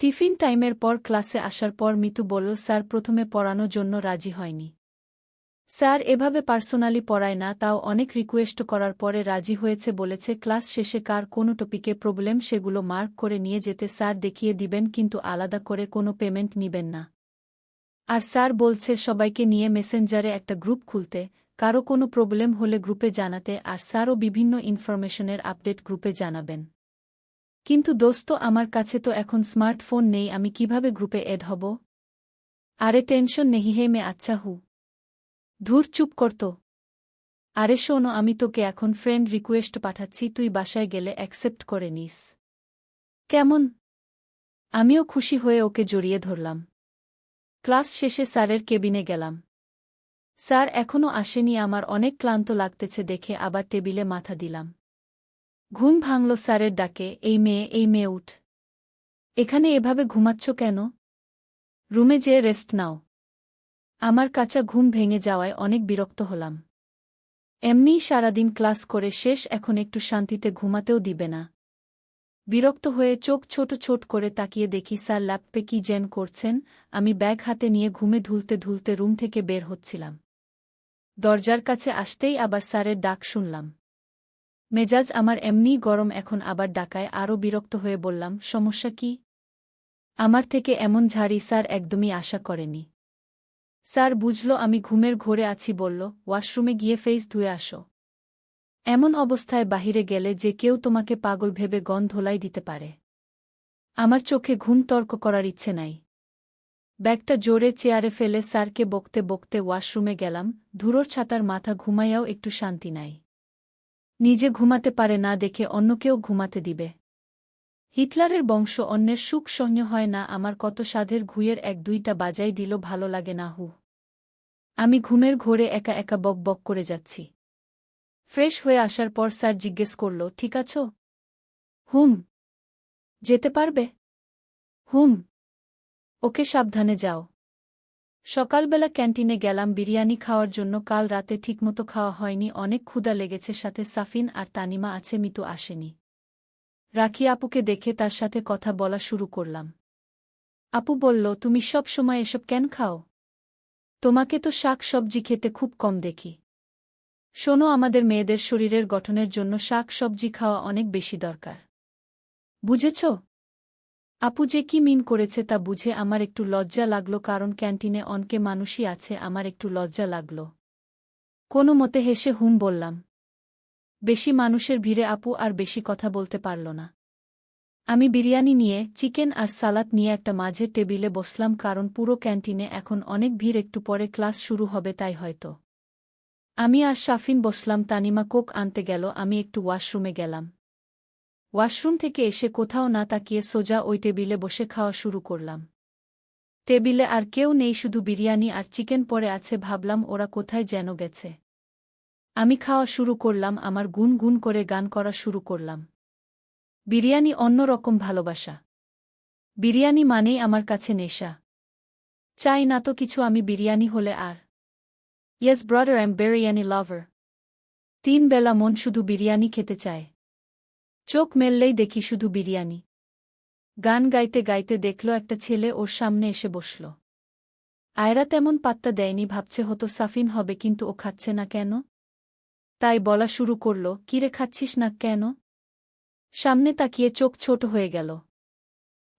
Tiffin টাইমের পর ক্লাসে আসার পর মিতু বলল, স্যার, প্রথমে পড়ানোর জন্য রাজি হয়নি। স্যার, এভাবে পার্সোনালি পড়ায় না, তাও অনেক রিকোয়েস্ট করার পরে রাজি হয়েছে বলেছে, ক্লাস শেষে কার কোনো টপিকে প্রবলেম সেগুলো মার্ক করে নিয়ে যেতে স্যার দেখিয়ে দিবেন, কিন্তু আলাদা করে কোনো পেমেন্ট নিবেন না। আর স্যার বলছে, সবাইকে নিয়ে মেসেঞ্জারে একটা গ্রুপ খুলতে, কারও কোনো প্রবলেম হলে গ্রুপে জানাতে, আর স্যারও বিভিন্ন ইনফরমেশনের আপডেট গ্রুপে জানাবেন। কিন্তু দোস্ত, আমার কাছে তো এখন স্মার্টফোন নেই, আমি কীভাবে গ্রুপে এড হব? আরে টেনশন নেহি হে মে আচ্ছা হু। ধুর, চুপ করত আরে শোনো, আমি তোকে এখন ফ্রেন্ড রিকোয়েস্ট পাঠাচ্ছি, তুই বাসায় গেলে অ্যাকসেপ্ট করে নিস। কেমন? আমিও খুশি হয়ে ওকে জড়িয়ে ধরলাম। ক্লাস শেষে স্যারের কেবিনে গেলাম। স্যার এখনও আসেনি, আমার অনেক ক্লান্ত লাগতেছে দেখে আবার টেবিলে মাথা দিলাম। ঘুম ভাঙল স্যারের ডাকে, এই মেয়ে এই মেয়ে, উঠ। এখানে এভাবে ঘুমাচ্ছ কেন? রুমে যেয়ে রেস্ট নাও। আমার কাঁচা ঘুম ভেঙে যাওয়ায় অনেক বিরক্ত হলাম। এমনিই সারাদিন ক্লাস করে শেষ, এখন একটু শান্তিতে ঘুমাতেও দিবে না। বিরক্ত হয়ে চোখ ছোট ছোট করে তাকিয়ে দেখি স্যার ল্যাপপে কি জেন করছেন। আমি ব্যাগ হাতে নিয়ে ঘুমে ধুলতে ধুলতে রুম থেকে বের হচ্ছিলাম। দরজার কাছে আসতেই আবার স্যারের ডাক শুনলাম। মেজাজ আমার এমনিই গরম এখন আবার ডাকায় আরও বিরক্ত হয়ে বললাম, সমস্যা কি? আমার থেকে এমন ঝাড়ি স্যার একদমই আশা করেনি। স্যার বুঝল আমি ঘুমের ঘোরে আছি বলল, ওয়াশরুমে গিয়ে ফেস ধুয়ে আসো। এমন অবস্থায় বাহিরে গেলে যে কেউ তোমাকে পাগল ভেবে গন ধোলাই দিতে পারে। আমার চোখে ঘুম তর্ক করার ইচ্ছে নাই। ব্যাগটা জোরে চেয়ারে ফেলে স্যারকে বকতে বকতে ওয়াশরুমে গেলাম, ধুরোর ছাতার মাথা ঘুমাইয়াও একটু শান্তি নাই। নিজে ঘুমাতে পারে না দেখে অন্যকেও ঘুমাতে দিবে। হিটলারের বংশ অন্যের সুখ সহ্য হয় না, আমার কত সাধের ঘুয়ের এক দুইটা বাজাই দিল, ভালো লাগে না হু। আমি ঘুমের ঘোরে একা একা বক বক করে যাচ্ছি। ফ্রেশ হয়ে আসার পর স্যার জিজ্ঞেস করল, ঠিক আছো? হুম। যেতে পারবে? হুম। ওকে সাবধানে যাও। সকালবেলা ক্যান্টিনে গেলাম, বিরিয়ানি খাওয়ার জন্য। কাল রাতে ঠিকমতো খাওয়া হয়নি, অনেক ক্ষুদা লেগেছে সাথে সাফিন আর তানিমা আছে, মিতু আসেনি। রাখি আপুকে দেখে তার সাথে কথা বলা শুরু করলাম। আপু বলল, তুমি সব সময় এসব কেন খাও? তোমাকে তো শাক সবজি খেতে খুব কম দেখি। শোনো, আমাদের মেয়েদের শরীরের গঠনের জন্য শাক সবজি খাওয়া অনেক বেশি দরকার। বুঝেছ? আপু যে কি মিন করেছে তা বুঝে আমার একটু লজ্জা লাগল কারণ ক্যান্টিনে অনকে মানুষই আছে, আমার একটু লজ্জা লাগল। কোনো মতে হেসে হুম বললাম। বেশি মানুষের ভিড়ে আপু আর বেশি কথা বলতে পারল না। আমি বিরিয়ানি নিয়ে, চিকেন আর সালাদ নিয়ে একটা মাঝের টেবিলে বসলাম কারণ পুরো ক্যান্টিনে এখন অনেক ভিড়, একটু পরে ক্লাস শুরু হবে তাই হয়তো। আমি আর শাফিন বসলাম, তানিমা কোক আনতে গেল, আমি একটু ওয়াশরুমে গেলাম। ওয়াশরুম থেকে এসে কোথাও না তাকিয়ে সোজা ওই টেবিলে বসে খাওয়া শুরু করলাম। টেবিলে আর কেউ নেই, শুধু বিরিয়ানি আর চিকেন পরে আছে, ভাবলাম ওরা কোথায় যেন গেছে। আমি খাওয়া শুরু করলাম, আমার গুন গুন করে গান করা শুরু করলাম। বিরিয়ানি অন্যরকম ভালোবাসা। বিরিয়ানি মানেই আমার কাছে নেশা। চাই না তো কিছু, আমি বিরিয়ানি হলে আর। Yes brother am biryani lover. তিন বেলা মন শুধু বিরিয়ানি খেতে চায়। চোখ মেললেই দেখি শুধু বিরিয়ানি। গান গাইতে গাইতে দেখল একটা ছেলে ওর সামনে এসে বসল। আয়রা তেমন পাত্তা দেয়নি, ভাবছে হতো সাফিন হবে কিন্তু ও খাচ্ছে না কেন? তাই বলা শুরু করল, কিরে খাচ্ছিস না কেন? সামনে তাকিয়ে চোখ ছোট হয়ে গেল।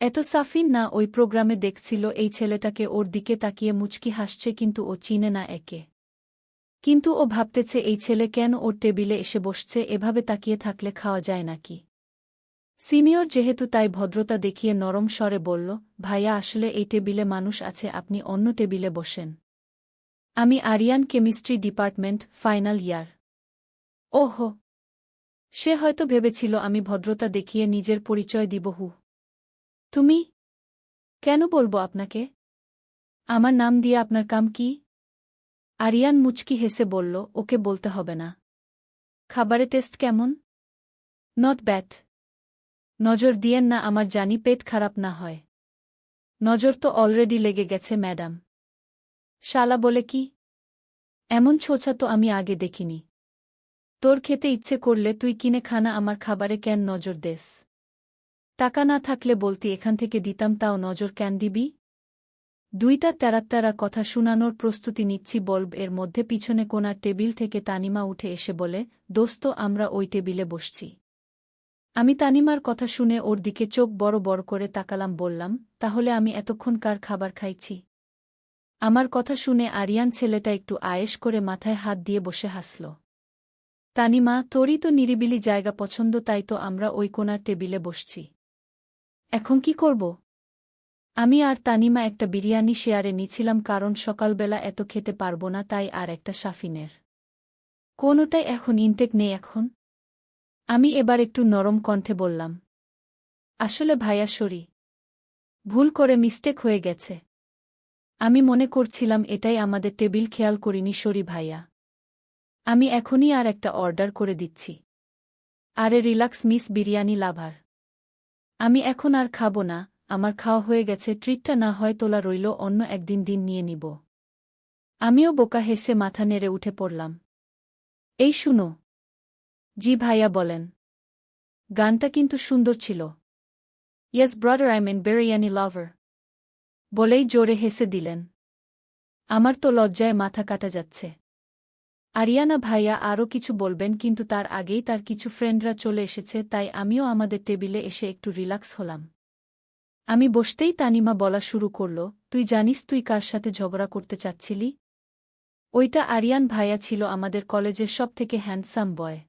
এত সাফিন না, ওই প্রোগ্রামে দেখছিল এই ছেলেটাকে ওর দিকে তাকিয়ে মুচকি হাসছে কিন্তু ও চিনে না একে। কিন্তু ও ভাবতেছে এই ছেলে কেন ওর টেবিলে এসে বসছে, এভাবে তাকিয়ে থাকলে খাওয়া যায় নাকি? সিনিয়র যেহেতু তাই ভদ্রতা দেখিয়ে নরম স্বরে বলল, ভাইয়া, আসলে এই টেবিলে মানুষ আছে, আপনি অন্য টেবিলে বসেন। আমি Aryan chemistry department, final year. ওহো। সে হয়তো ভেবেছিল আমি ভদ্রতা দেখিয়ে নিজের পরিচয় দিব হু। তুমি? কেন বলব আপনাকে? আমার নাম দিয়ে আপনার কাম কি? আরিয়ান মুচকি হেসে বলল, ওকে বলতে হবে না। খাবারে টেস্ট কেমন? নট ব্যাট নজর দিয়েন না, আমার জানি পেট খারাপ না হয়। নজর তো অলরেডি লেগে গেছে, ম্যাডাম। শালা বলে কি? এমন ছোছা তো আমি আগে দেখিনি। তোর খেতে ইচ্ছে করলে তুই কিনে খানা আমার খাবারে কেন নজর দেস? টাকা না থাকলে বলতি, এখান থেকে দিতাম, তাও নজর কেন দিবি? দুইটা তেরাত্তারা কথা শুনানোর প্রস্তুতি নিচ্ছি বলব এর মধ্যে পিছনে কোনার টেবিল থেকে তানিমা উঠে এসে বলে, দোস্ত, আমরা ওই টেবিলে বসছি। আমি তানিমার কথা শুনে ওর দিকে চোখ বড় বড় করে তাকালাম, বললাম, তাহলে আমি এতক্ষণ কার খাবার খাইছি? আমার কথা শুনে আরিয়ান ছেলেটা একটু আয়েস করে মাথায় হাত দিয়ে বসে হাসল। তানিমা, তোরই তো নিরিবিলি জায়গা পছন্দ, তাই তো আমরা ওই কোনার টেবিলে বসছি। এখন কি করব? আমি আর তানিমা একটা বিরিয়ানি শেয়ারে নিছিলাম কারণ সকালবেলা এত খেতে পারব না, তাই আর একটা সাফিনের কোনোটাই এখন ইনটেক নেই এখন। আমি এবার একটু নরম কণ্ঠে বললাম, আসলে ভাইয়া, সরি। ভুল করে মিস্টেক হয়ে গেছে। আমি মনে করছিলাম এটাই আমাদের টেবিল খেয়াল করিনি, সরি ভাইয়া। আমি এখনই আর একটা অর্ডার করে দিচ্ছি। আরে রিল্যাক্স মিস বিরিয়ানি লাভার। আমি এখন আর খাব না আমার খাওয়া হয়ে গেছে ট্রিটটা না হয় তোলা রইল, অন্য একদিন দিন নিয়ে নিব। আমিও বোকা হেসে মাথা নেড়ে উঠে পড়লাম। এই শুনো। জি ভাইয়া বলেন। গানটা কিন্তু সুন্দর ছিল। Yes brother I man biryani lover বলেই জোরে হেসে দিলেন। আমার তো লজ্জায় মাথা কাটা যাচ্ছে। আরিয়ানা ভাইয়া আরও কিছু বলবেন, কিন্তু তার আগেই তার কিছু ফ্রেন্ডরা চলে এসেছে, তাই আমিও আমাদের টেবিলে এসে একটু রিল্যাক্স হলাম। আমি বসতেই তানিমা বলা শুরু করল, তুই জানিস তুই কার সাথে ঝগড়া করতে চাচ্ছিলি? ওইটা আরিয়ান ভাইয়া ছিল আমাদের কলেজের সব থেকে হ্যান্ডসাম বয়।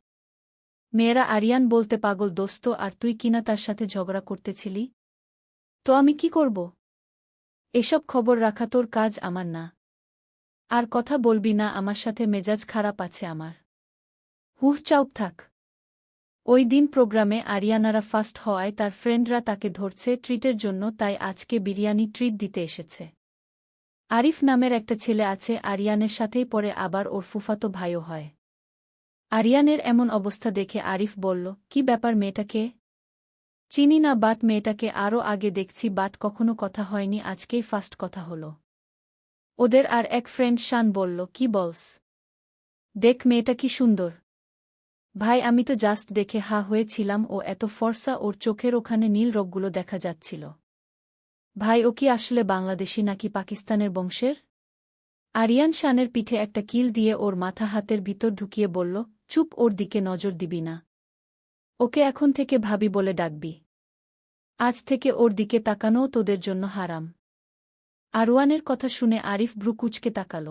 মেয়েরা আরিয়ান বলতে পাগল দোস্ত, আর তুই কিনা তার সাথে ঝগড়া করতেছিলি? তো আমি কি করব? এসব খবর রাখা তোর কাজ আমার না। আর কথা বলবি না, আমার সাথে মেজাজ খারাপ আছে আমার। হুহ, চাউপ থাক। ওই দিন প্রোগ্রামে আরিয়ানারা ফার্স্ট হওয়ায় তার ফ্রেন্ডরা তাকে ধরছে ট্রিটের জন্য, তাই আজকে বিরিয়ানি ট্রিট দিতে এসেছে। আরিফ নামের একটা ছেলে আছে, আরিয়ানের সাথেই পরে আবার ওর ফুফাতো ভাইও হয়। আরিয়ানের এমন অবস্থা দেখে আরিফ বলল, কি ব্যাপার মেয়েটাকে? চিনি না বাট মেয়েটাকে আরও আগে দেখছি, বাট কখনো কথা হয়নি, আজকেই ফার্স্ট কথা হল। ওদের আর এক ফ্রেন্ড শান বলল, কি বলস? দেখ মেয়েটা কি সুন্দর। ভাই, আমি তো জাস্ট দেখে হা হয়েছিলাম ও এত ফর্সা ওর চোখের ওখানে নীল রোগগুলো দেখা যাচ্ছিল। ভাই, ও কি আসলে বাংলাদেশি নাকি পাকিস্তানের বংশের? আরিয়ান শানের পিঠে একটা কিল দিয়ে ওর মাথা হাতের ভিতর ঢুকিয়ে বলল, চুপ, ওর দিকে নজর দিবি না। ওকে এখন থেকে ভাবি বলে ডাকবি। আজ থেকে ওর দিকে তাকানোও তোদের জন্য হারাম। আরওয়ানের কথা শুনে আরিফ ব্রুকুচকে তাকাল।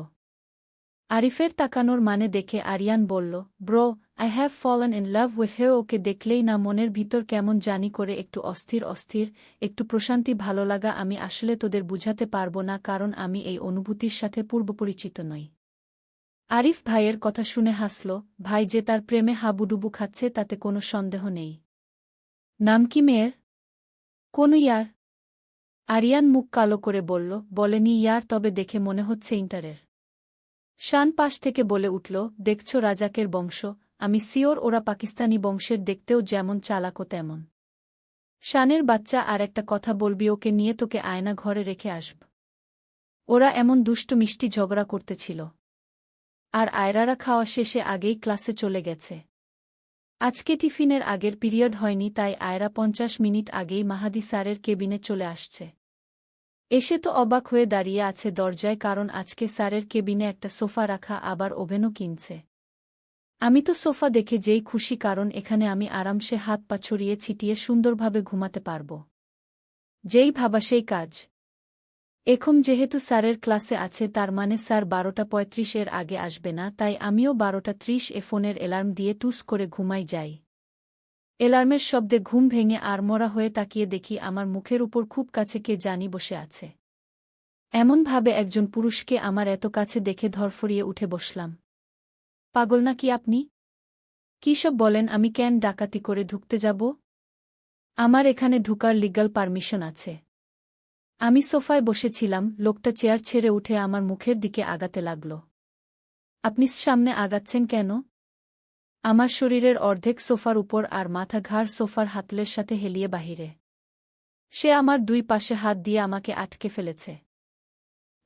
আরিফের তাকানোর মানে দেখে আরিয়ান বলল, bro I have fallen in love with her ওকে দেখলেই না মনের ভিতর কেমন জানি করে একটু অস্থির অস্থির, একটু প্রশান্তি ভালো লাগা আমি আসলে তোদের বুঝাতে পারব না কারণ আমি এই অনুভূতির সাথে পূর্বপরিচিত নই। আরিফ ভাইয়ের কথা শুনে হাসল, ভাই যে তার প্রেমে হাবুডুবু খাচ্ছে তাতে কোনো সন্দেহ নেই। নাম কি মেয়ের? কোন ইয়ার? আরিয়ান মুখ কালো করে বলল, বলেনি ইয়ার তবে দেখে মনে হচ্ছে ইন্টারের। শান পাশ থেকে বলে উঠল, দেখছ রাজাকের বংশ আমি সিওর ওরা পাকিস্তানি বংশের দেখতেও যেমন চালাকো তেমন। শানের বাচ্চা আর একটা কথা বলবি, ওকে নিয়ে তোকে আয়না ঘরে রেখে আসব। ওরা এমন দুষ্ট মিষ্টি ঝগড়া করতেছিল। আর আয়রারা খাওয়া শেষে আগেই ক্লাসে চলে গেছে। আজকে টিফিনের আগের পিরিয়ড হয়নি, তাই আয়রা পঞ্চাশ মিনিট আগেই মাহাদি স্যারের কেবিনে চলে আসছে। এসে তো অবাক হয়ে দাঁড়িয়ে আছে দরজায়, কারণ আজকে স্যারের কেবিনে একটা সোফা রাখা আবার ওভেনও কিনছে। আমি তো সোফা দেখে যেই খুশি, কারণ এখানে আমি আরামসে হাত পা ছড়িয়ে ছিটিয়ে সুন্দরভাবে ঘুমাতে পারব। যেই ভাবা সেই কাজ। এখন যেহেতু স্যারের ক্লাসে আছে, তার মানে স্যার বারোটা পঁয়ত্রিশ এর আগে আসবে না, তাই আমিও বারোটা ত্রিশ এ ফোনের অ্যালার্ম দিয়ে টুস করে ঘুমাই যাই। এলার্মের শব্দে ঘুম ভেঙে আড়মরা হয়ে তাকিয়ে দেখি আমার মুখের উপর খুব কাছে কে জানি বসে আছে। এমনভাবে একজন পুরুষকে আমার এত কাছে দেখে ধরফরিয়ে উঠে বসলাম। পাগল না কি আপনি? কি সব বলেন, আমি কেন ডাকাতি করে ঢুকতে যাব? আমার এখানে ঢুকার লিগাল পারমিশন আছে। আমি সোফায় বসেছিলাম, লোকটা চেয়ার ছেড়ে উঠে আমার মুখের দিকে আগাতে লাগল। আপনি সামনে আগাচ্ছেন কেন? আমার শরীরের অর্ধেক সোফার উপর আর মাথা ঘাড় সোফার হাতলের সাথে হেলিয়ে বাহিরে। সে আমার দুই পাশে হাত দিয়ে আমাকে আটকে ফেলেছে।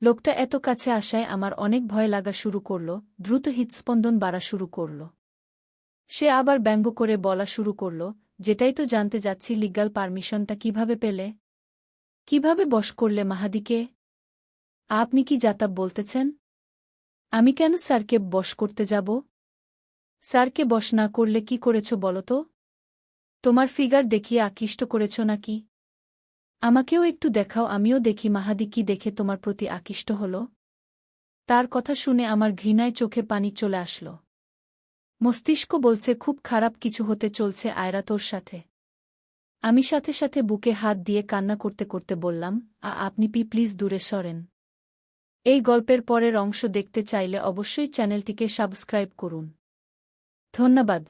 লোকটা এত কাছে আসায় আমার অনেক ভয় লাগা শুরু করল, দ্রুত হৃৎস্পন্দন বাড়া শুরু করল। সে আবার ব্যঙ্গ করে বলা শুরু করল, যেটাই তো জানতে যাচ্ছি লিগাল পারমিশনটা কীভাবে পেলে? কীভাবে বশ করলে মাহাদিকে? আপনি কি যাতাব বলতেছেন? আমি কেন স্যারকে বশ করতে যাব? স্যারকে বশ না করলে কি করেছ বলো তো? তোমার ফিগার দেখিয়ে আকৃষ্ট করেছ নাকি? আমাকেও একটু দেখাও, আমিও দেখি মাহাদি কি দেখে তোমার প্রতি আকৃষ্ট হল। তার কথা শুনে আমার ঘৃণায় চোখে পানি চলে আসল। মস্তিষ্ক বলছে, খুব খারাপ কিছু হতে চলছে আয়রা তোর সাথে। আমি সাথে সাথে বুকে হাত দিয়ে কান্না করতে করতে বললাম, আ, আপনি পি, প্লিজ দূরে সরেন। এই গল্পের পরের অংশ দেখতে চাইলে অবশ্যই চ্যানেলটিকে সাবস্ক্রাইব করুন। ধন্যবাদ।